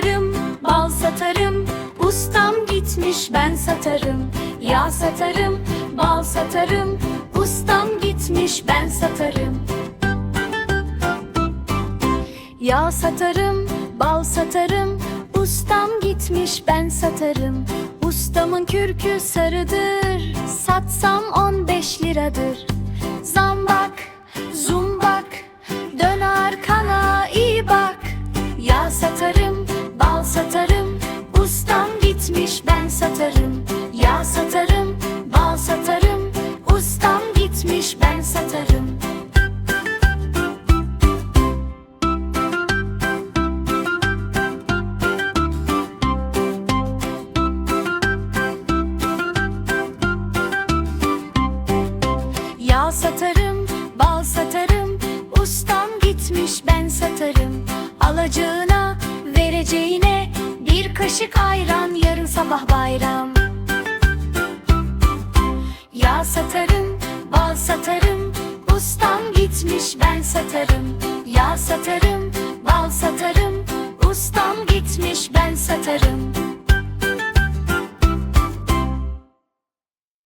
satarım, bal satarım Ustam gitmiş ben satarım. Yağ satarım, bal satarım Ustam gitmiş ben satarım. Yağ satarım, bal satarım Ustam gitmiş ben satarım. Ustamın kürkü sarıdır Satsam on beş liradır. Zambak, zumbak Dön arkana iyi bak. Yağ satarım Gitmiş ben satarım. Satarım, bal satarım Ustam gitmiş ben satarım. Alacağına, vereceğine Bir kaşık ayran yarın sabah bayram gitmiş ben satarım. Yağ satarım, bal satarım. Ustam gitmiş ben satarım